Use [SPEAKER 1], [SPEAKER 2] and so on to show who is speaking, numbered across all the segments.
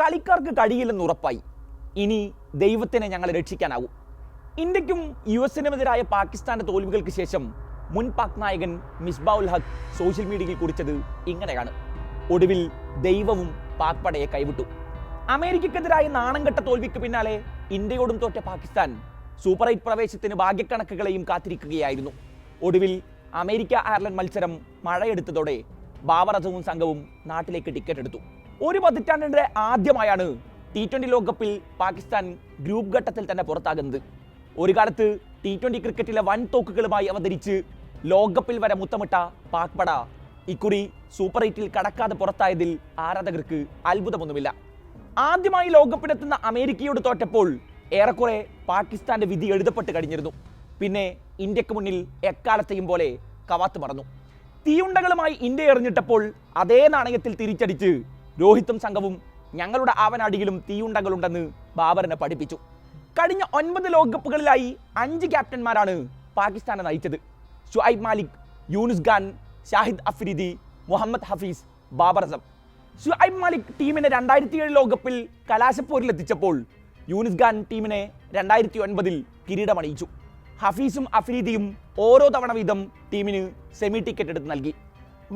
[SPEAKER 1] കളിക്കാർക്ക് കഴിയില്ലെന്ന് ഉറപ്പായി. ഇനി ദൈവത്തിനെ ഞങ്ങളെ രക്ഷിക്കാനാവും. ഇന്ത്യക്കും യു എസിനുമെതിരായ പാകിസ്ഥാന്റെ തോൽവികൾക്ക് ശേഷം മുൻ പാക് നായകൻ മിസ്ബാഉൽ ഹഖ് സോഷ്യൽ മീഡിയയിൽ കുറിച്ചത് ഇങ്ങനെയാണ്. ഒടുവിൽ ദൈവവും പാക് പടയെ കൈവിട്ടു. അമേരിക്കക്കെതിരായ നാണംകെട്ട തോൽവിക്ക് പിന്നാലെ ഇന്ത്യയോടും തോറ്റ പാകിസ്ഥാൻ സൂപ്പർ എയ്റ്റ് പ്രവേശത്തിന് ഭാഗ്യക്കണക്കുകളെയും കാത്തിരിക്കുകയായിരുന്നു. ഒടുവിൽ അമേരിക്ക അയർലൻഡ് മത്സരം മഴയെടുത്തതോടെ ബാബർ അസവും സംഘവും നാട്ടിലേക്ക് ടിക്കറ്റ് എടുത്തു. ഒരു പതിറ്റാണ്ടിന്റെ ആദ്യമായാണ് ടി ട്വന്റി ലോകകപ്പിൽ പാകിസ്ഥാൻ ഗ്രൂപ്പ് ഘട്ടത്തിൽ തന്നെ പുറത്താകുന്നത്. ഒരു കാലത്ത് ടി ട്വന്റി ക്രിക്കറ്റിലെ വൻ തോക്കുകളുമായി അവതരിച്ച് ലോകകപ്പിൽ വരെ മുത്തമിട്ട പാക് പട ഇക്കുറി സൂപ്പർ എയ്റ്റിൽ കടക്കാതെ പുറത്തായതിൽ ആരാധകർക്ക് അത്ഭുതമൊന്നുമില്ല. ആദ്യമായി ലോകകപ്പിനെത്തുന്ന അമേരിക്കയോട് തോറ്റപ്പോൾ ഏറെക്കുറെ പാകിസ്ഥാന്റെ വിധി എഴുതപ്പെട്ട് കഴിഞ്ഞിരുന്നു. പിന്നെ ഇന്ത്യയ്ക്ക് മുന്നിൽ എക്കാലത്തെയും പോലെ കവാത്ത് മറന്നു. തീയുണ്ടകളുമായി ഇന്ത്യ എറിഞ്ഞിട്ടപ്പോൾ അതേ നാണയത്തിൽ തിരിച്ചടിച്ച് രോഹിത്തും സംഘവും ഞങ്ങളുടെ ആവനാടിയിലും തീയുണ്ടകളുണ്ടെന്ന് ബാബറിനെ പഠിപ്പിച്ചു. കഴിഞ്ഞ ഒൻപത് ലോകകപ്പുകളിലായി അഞ്ച് ക്യാപ്റ്റന്മാരാണ് പാകിസ്ഥാനെ നയിച്ചത്. ഷുഐബ് മാലിക് യൂനുസ് ഖാൻ ഷാഹിദ് അഫ്രീദി മുഹമ്മദ് ഹഫീസ് ബാബർ അസം. ഷുഐബ് മാലിക് ടീമിനെ രണ്ടായിരത്തി ഏഴ് ലോകകപ്പിൽ കലാശപ്പൂരിലെത്തിച്ചപ്പോൾ യൂനിസ് ഖാൻ ടീമിനെ രണ്ടായിരത്തി ഒൻപതിൽ കിരീടമണിയിച്ചു. ഹഫീസും അഫ്രീദിയും ഓരോ തവണ വീതം ടീമിന് സെമി ടിക്കറ്റ് എടുത്ത് നൽകി.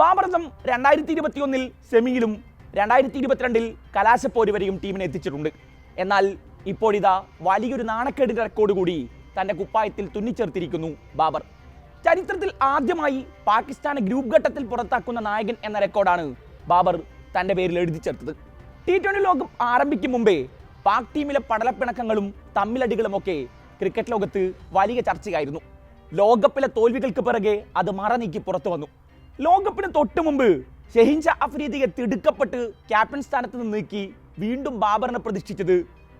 [SPEAKER 1] ബാബർദം രണ്ടായിരത്തി ഇരുപത്തിയൊന്നിൽ സെമിയിലും രണ്ടായിരത്തി ഇരുപത്തിരണ്ടിൽ കലാശപ്പോര് വരെയും ടീമിനെ എത്തിച്ചിട്ടുണ്ട്. എന്നാൽ ഇപ്പോഴിതാ വലിയൊരു നാണക്കേടിന്റെ റെക്കോർഡ് കൂടി തന്റെ കുപ്പായത്തിൽ തുന്നിച്ചേർത്തിരിക്കുന്നു ബാബർ. ചരിത്രത്തിൽ ആദ്യമായി പാകിസ്ഥാനെ ഗ്രൂപ്പ് ഘട്ടത്തിൽ പുറത്താക്കുന്ന നായകൻ എന്ന റെക്കോർഡാണ് ബാബർ തന്റെ പേരിൽ എഴുതി ചേർത്തത്. ടി ട്വന്റി ലോകം ആരംഭിക്കും മുമ്പേ പാക് ടീമിലെ പടലപ്പിണക്കങ്ങളും തമ്മിലടികളുമൊക്കെ ക്രിക്കറ്റ് ലോകത്ത് വലിയ ചർച്ചയായിരുന്നു. ലോകകപ്പിലെ തോൽവികൾക്ക് പിറകെ അത് മറനീക്കി പുറത്തു വന്നു. ലോകകപ്പിന് തൊട്ടു മുമ്പ് ഷെഹിൻ ഷാ അഫ്രീദിയെ തിടുക്കപ്പെട്ട് ക്യാപ്റ്റൻ സ്ഥാനത്ത് നിന്ന് നീക്കി വീണ്ടും ബാബറിനെ പ്രതിഷ്ഠിച്ചത്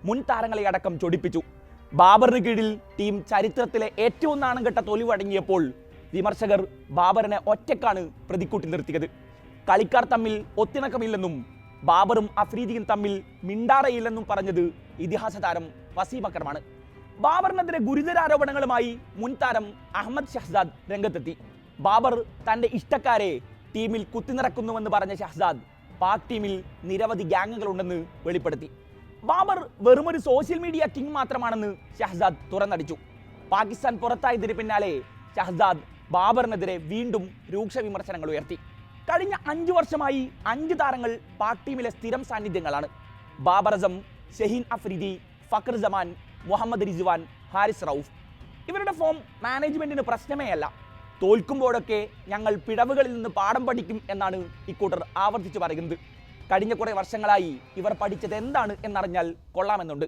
[SPEAKER 1] മുൻ താരങ്ങളെ അടക്കം ചൊടിപ്പിച്ചു. ബാബറിന് കീഴിൽ ടീം ചരിത്രത്തിലെ ഏറ്റവും നാണംകെട്ട തോൽവി അടങ്ങിയപ്പോൾ വിമർശകർ ബാബറിനെ ഒറ്റക്കാണ് പ്രതിക്കൂട്ടി നിർത്തിയത്. കളിക്കാർ തമ്മിൽ ഒത്തിണക്കമില്ലെന്നും ബാബറും അഫ്രീദിയും തമ്മിൽ മിണ്ടാറയില്ലെന്നും പറഞ്ഞത് ഇതിഹാസ താരം വസീം ബാബറിനെതിരെ ഗുരുതര ആരോപണങ്ങളുമായി മുൻ താരം അഹമ്മദ് ഷഹ്സാദ് രംഗത്തെത്തി. ബാബർ തന്റെ ഇഷ്ടക്കാരെ ടീമിൽ കുത്തിനിറക്കുന്നുവെന്ന് പറഞ്ഞ ഷഹ്സാദ് പാക് ടീമിൽ നിരവധി ഗ്യാങ്ങുകളുണ്ടെന്ന് വെളിപ്പെടുത്തി. ബാബർ വെറുമൊരു സോഷ്യൽ മീഡിയ കിങ് മാത്രമാണെന്ന് ഷഹ്സാദ് തുറന്നടിച്ചു. പാകിസ്ഥാൻ പുറത്തായതിന് പിന്നാലെ ഷഹ്സാദ് ബാബറിനെതിരെ വീണ്ടും രൂക്ഷ വിമർശനങ്ങൾ ഉയർത്തി. കഴിഞ്ഞ അഞ്ചു വർഷമായി അഞ്ച് താരങ്ങൾ പാക് ടീമിലെ സ്ഥിരം സാന്നിധ്യങ്ങളാണ്. ബാബർ അസം ഷഹീൻ അഫ്രീദി ഫക്ർ ജമാൻ മുഹമ്മദ് റിസ്വാൻ ഹാരിസ് റൌഫ്. ഇവരുടെ ഫോം മാനേജ്മെന്റിന് പ്രശ്നമേ അല്ല. തോൽക്കുമ്പോഴൊക്കെ ഞങ്ങൾ പിടവുകളിൽ നിന്ന് പാഠം പഠിക്കും എന്നാണ് ഇക്കൂട്ടർ ആവർത്തിച്ച് പറയുന്നത്. കഴിഞ്ഞ കുറേ വർഷങ്ങളായി ഇവർ പഠിച്ചത് എന്താണ് എന്നറിഞ്ഞാൽ കൊള്ളാമെന്നുണ്ട്.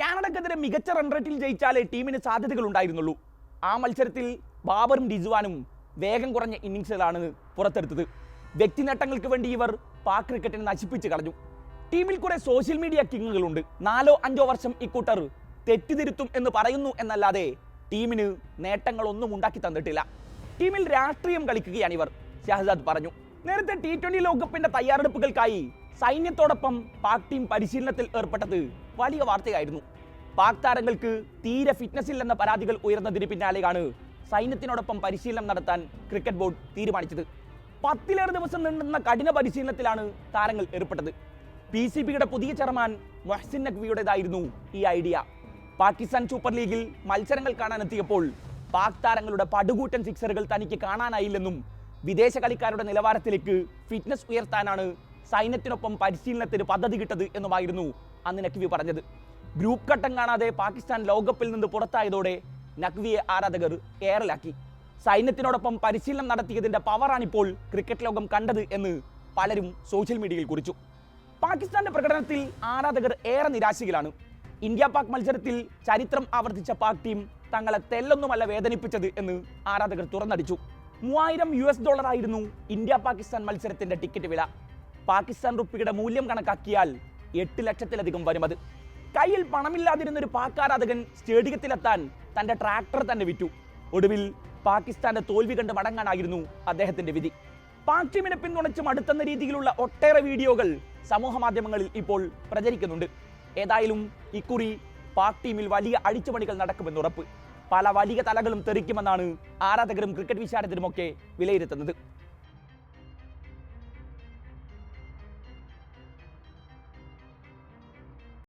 [SPEAKER 1] കാനഡക്കെതിരെ മികച്ച റൺ റേറ്റിൽ ജയിച്ചാലേ ടീമിന് സാധ്യതകൾ ഉണ്ടായിരുന്നുള്ളൂ. ആ മത്സരത്തിൽ ബാബറും റിസ്വാനും വേഗം കുറഞ്ഞ ഇന്നിങ്സുകളാണ് പുറത്തെടുത്തത്. വ്യക്തി നേട്ടങ്ങൾക്ക് വേണ്ടി ഇവർ പാക് ക്രിക്കറ്റിനെ നശിപ്പിച്ച് കളഞ്ഞു. ടീമിൽ കുറെ സോഷ്യൽ മീഡിയ കിങ്ങുകളുണ്ട് നാലോ അഞ്ചോ വർഷം ഇക്കൂട്ടർ തെറ്റിതിരുത്തും എന്ന് പറയുന്നു എന്നല്ലാതെ ടീമിന് നേട്ടങ്ങളൊന്നും ഉണ്ടാക്കി തന്നിട്ടില്ല. ടീമിൽ രാഷ്ട്രീയം കളിക്കുകയാണ് ഇവർ ഷഹസാദ് പറഞ്ഞു. നേരത്തെ ടി ട്വന്റി ലോകകപ്പിന്റെ തയ്യാറെടുപ്പുകൾക്കായി സൈന്യത്തോടൊപ്പം പാക് ടീം പരിശീലനത്തിൽ ഏർപ്പെട്ടത് വലിയ വാർത്തയായിരുന്നു. പാക് താരങ്ങൾക്ക് തീരെ ഫിറ്റ്നസ് ഇല്ലെന്ന പരാതികൾ ഉയർന്നതിന് പിന്നാലെയാണ് സൈന്യത്തിനോടൊപ്പം പരിശീലനം നടത്താൻ ക്രിക്കറ്റ് ബോർഡ് തീരുമാനിച്ചത്. പത്തിലേറെ ദിവസം നീണ്ടുന്ന കഠിന പരിശീലനത്തിലാണ് താരങ്ങൾ ഏർപ്പെട്ടത്. പി സി ബിയുടെ പുതിയ ചെയർമാൻ മൊഹ്സിൻ നഖ്വിയുടേതായിരുന്നു ഈ ഐഡിയ. പാകിസ്ഥാൻ സൂപ്പർ ലീഗിൽ മത്സരങ്ങൾ കാണാനെത്തിയപ്പോൾ പാക് താരങ്ങളുടെ പടുകൂറ്റൻ സിക്സറുകൾ തനിക്ക് കാണാനായില്ലെന്നും വിദേശ കളിക്കാരുടെ നിലവാരത്തിലേക്ക് ഫിറ്റ്നസ് ഉയർത്താനാണ് സൈന്യത്തിനൊപ്പം പരിശീലനത്തിന് പദ്ധതി കിട്ടത് എന്നുമായിരുന്നു അന്ന് നഖ്വി പറഞ്ഞത്. ഗ്രൂപ്പ് ഘട്ടം കാണാതെ പാകിസ്ഥാൻ ലോകകപ്പിൽ നിന്ന് പുറത്തായതോടെ നഖ്വിയെ ആരാധകർ കേരളാക്കി സൈന്യത്തിനോടൊപ്പം പരിശീലനം നടത്തിയതിന്റെ പവറാണിപ്പോൾ ക്രിക്കറ്റ് ലോകം കണ്ടത് എന്ന് പലരും സോഷ്യൽ മീഡിയയിൽ കുറിച്ചു. പാകിസ്ഥാന്റെ പ്രകടനത്തിൽ ആരാധകർ ഏറെ നിരാശയിലാണ്. ഇന്ത്യ പാക് മത്സരത്തിൽ ചരിത്രം ആവർത്തിച്ച പാക് ടീം തങ്ങളെ തെല്ലൊന്നുമല്ല വേദനിപ്പിച്ചത് എന്ന് ആരാധകർ തുറന്നടിച്ചു. മൂവായിരം യു എസ് ഡോളർ ആയിരുന്നു ഇന്ത്യ പാകിസ്ഥാൻ മത്സരത്തിന്റെ ടിക്കറ്റ് വില. പാകിസ്ഥാൻ റുപ്പിയുടെ മൂല്യം കണക്കാക്കിയാൽ എട്ട് ലക്ഷത്തിലധികം അത്. കയ്യിൽ പണമില്ലാതിരുന്ന ഒരു പാക് ആരാധകൻ സ്റ്റേഡിയത്തിലെത്താൻ തന്റെ ട്രാക്ടർ തന്നെ വിറ്റു. ഒടുവിൽ പാകിസ്ഥാന്റെ തോൽവി കണ്ട് മടങ്ങാനായിരുന്നു അദ്ദേഹത്തിന്റെ വിധി. പാക് ടീമിനെ പിന്തുണച്ച് മടുത്തെന്ന രീതിയിലുള്ള ഒട്ടേറെ വീഡിയോകൾ സമൂഹ മാധ്യമങ്ങളിൽ ഇപ്പോൾ പ്രചരിക്കുന്നുണ്ട്. ഏതായാലും ഇക്കുറി പാക് ടീമിൽ വലിയ അഴിച്ചുപണികൾ നടക്കുമെന്ന് ഉറപ്പ്. പല വലിയ തലകളും തെറിക്കുമെന്നാണ് ആരാധകരും ക്രിക്കറ്റ് വിശാരദരുമൊക്കെ വിലയിരുത്തുന്നത്.